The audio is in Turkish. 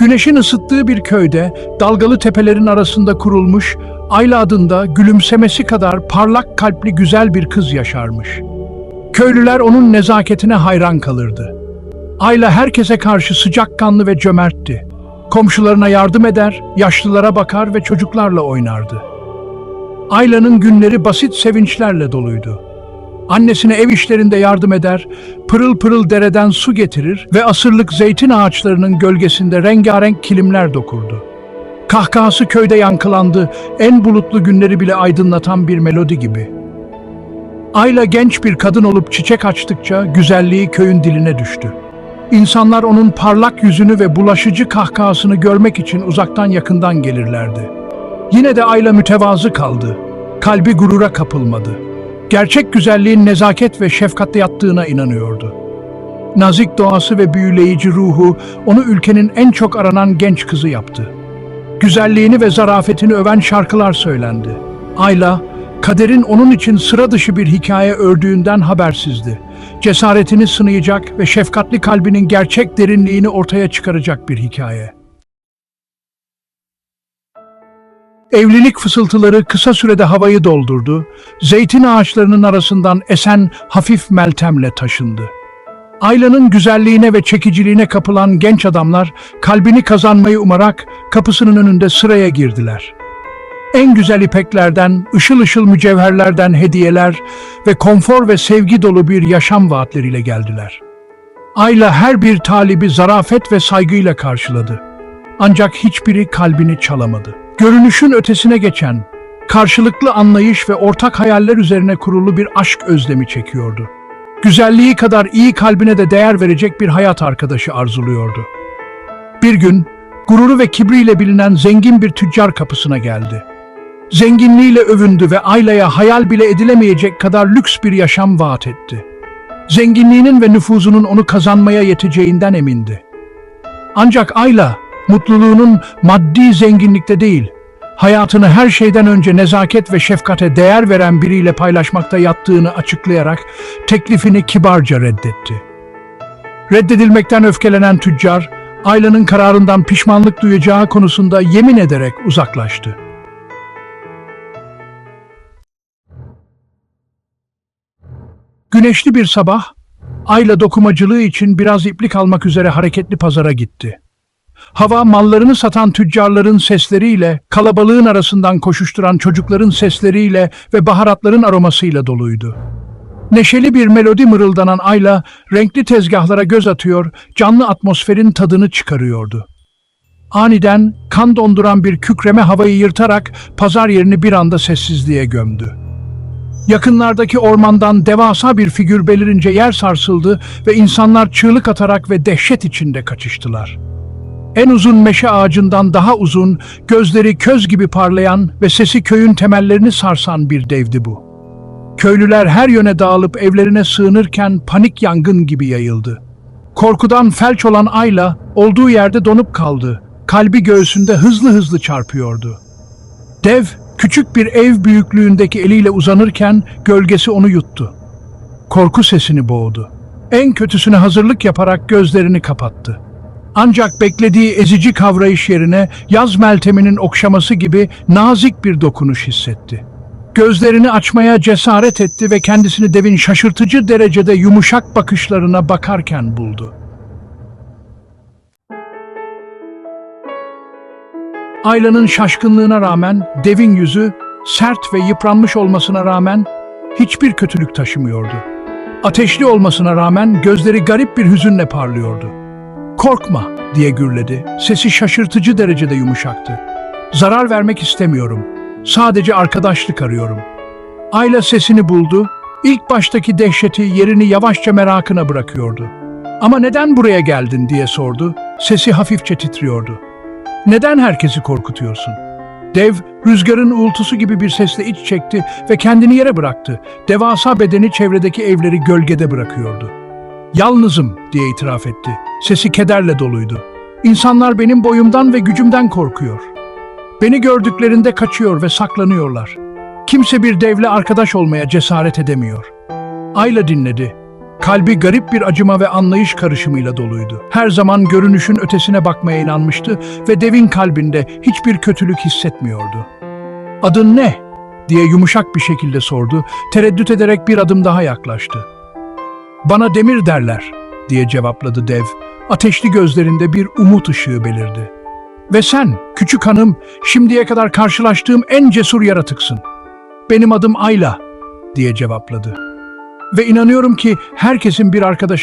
Güneşin ısıttığı bir köyde, dalgalı tepelerin arasında kurulmuş, Ayla adında gülümsemesi kadar parlak kalpli güzel bir kız yaşarmış. Köylüler onun nezaketine hayran kalırdı. Ayla herkese karşı sıcakkanlı ve cömertti. Komşularına yardım eder, yaşlılara bakar ve çocuklarla oynardı. Ayla'nın günleri basit sevinçlerle doluydu. Annesine ev işlerinde yardım eder, pırıl pırıl dereden su getirir ve asırlık zeytin ağaçlarının gölgesinde rengarenk kilimler dokurdu. Kahkahası köyde yankılandı, en bulutlu günleri bile aydınlatan bir melodi gibi. Ayla genç bir kadın olup çiçek açtıkça güzelliği köyün diline düştü. İnsanlar onun parlak yüzünü ve bulaşıcı kahkahasını görmek için uzaktan yakından gelirlerdi. Yine de Ayla mütevazı kaldı. Kalbi gurura kapılmadı. Gerçek güzelliğin nezaket ve şefkatte yattığına inanıyordu. Nazik doğası ve büyüleyici ruhu onu ülkenin en çok aranan genç kızı yaptı. Güzelliğini ve zarafetini öven şarkılar söylendi. Ayla, kaderin onun için sıra dışı bir hikaye ördüğünden habersizdi. Cesaretini sınayacak ve şefkatli kalbinin gerçek derinliğini ortaya çıkaracak bir hikaye. Evlilik fısıltıları kısa sürede havayı doldurdu, zeytin ağaçlarının arasından esen hafif meltemle taşındı. Ayla'nın güzelliğine ve çekiciliğine kapılan genç adamlar kalbini kazanmayı umarak kapısının önünde sıraya girdiler. En güzel ipeklerden, ışıl ışıl mücevherlerden hediyeler ve konfor ve sevgi dolu bir yaşam vaatleriyle geldiler. Ayla her bir talibi zarafet ve saygıyla karşıladı. Ancak hiçbiri kalbini çalamadı. Görünüşün ötesine geçen, karşılıklı anlayış ve ortak hayaller üzerine kurulu bir aşk özlemi çekiyordu. Güzelliği kadar iyi kalbine de değer verecek bir hayat arkadaşı arzuluyordu. Bir gün gururu ve kibriyle bilinen zengin bir tüccar kapısına geldi. Zenginliğiyle övündü ve Ayla'ya hayal bile edilemeyecek kadar lüks bir yaşam vaat etti. Zenginliğinin ve nüfuzunun onu kazanmaya yeteceğinden emindi. Ancak Ayla, mutluluğunun maddi zenginlikte değil, hayatını her şeyden önce nezaket ve şefkate değer veren biriyle paylaşmakta yattığını açıklayarak teklifini kibarca reddetti. Reddedilmekten öfkelenen tüccar, Ayla'nın kararından pişmanlık duyacağı konusunda yemin ederek uzaklaştı. Güneşli bir sabah, Ayla dokumacılığı için biraz iplik almak üzere hareketli pazara gitti. Hava mallarını satan tüccarların sesleriyle, kalabalığın arasından koşuşturan çocukların sesleriyle ve baharatların aromasıyla doluydu. Neşeli bir melodi mırıldanan Ayla, renkli tezgahlara göz atıyor, canlı atmosferin tadını çıkarıyordu. Aniden kan donduran bir kükreme havayı yırtarak pazar yerini bir anda sessizliğe gömdü. Yakınlardaki ormandan devasa bir figür belirince yer sarsıldı ve insanlar çığlık atarak ve dehşet içinde kaçıştılar. En uzun meşe ağacından daha uzun, gözleri köz gibi parlayan ve sesi köyün temellerini sarsan bir devdi bu. Köylüler her yöne dağılıp evlerine sığınırken panik yangın gibi yayıldı. Korkudan felç olan Ayla olduğu yerde donup kaldı. Kalbi göğsünde hızlı hızlı çarpıyordu. Dev küçük bir ev büyüklüğündeki eliyle uzanırken gölgesi onu yuttu. Korku sesini boğdu. En kötüsüne hazırlık yaparak gözlerini kapattı. Ancak beklediği ezici kavrayış yerine yaz melteminin okşaması gibi nazik bir dokunuş hissetti. Gözlerini açmaya cesaret etti ve kendisini devin şaşırtıcı derecede yumuşak bakışlarına bakarken buldu. Ayla'nın şaşkınlığına rağmen devin yüzü sert ve yıpranmış olmasına rağmen hiçbir kötülük taşımıyordu. Ateşli olmasına rağmen gözleri garip bir hüzünle parlıyordu. Korkma diye gürledi. Sesi şaşırtıcı derecede yumuşaktı. Zarar vermek istemiyorum. Sadece arkadaşlık arıyorum. Ayla sesini buldu. İlk baştaki dehşeti yerini yavaşça merakına bırakıyordu. Ama neden buraya geldin diye sordu. Sesi hafifçe titriyordu. Neden herkesi korkutuyorsun? Dev, rüzgarın uğultusu gibi bir sesle iç çekti ve kendini yere bıraktı. Devasa bedeni çevredeki evleri gölgede bırakıyordu. Yalnızım diye itiraf etti. Sesi kederle doluydu. İnsanlar benim boyumdan ve gücümden korkuyor. Beni gördüklerinde kaçıyor ve saklanıyorlar. Kimse bir devle arkadaş olmaya cesaret edemiyor. Ayla dinledi. Kalbi garip bir acıma ve anlayış karışımıyla doluydu. Her zaman görünüşün ötesine bakmaya inanmıştı ve devin kalbinde hiçbir kötülük hissetmiyordu. Adın ne? diye yumuşak bir şekilde sordu, tereddüt ederek bir adım daha yaklaştı. Bana demir derler, diye cevapladı dev. Ateşli gözlerinde bir umut ışığı belirdi. Ve sen, küçük hanım, şimdiye kadar karşılaştığım en cesur yaratıksın. Benim adım Ayla, diye cevapladı. Ve inanıyorum ki herkesin bir arkadaşı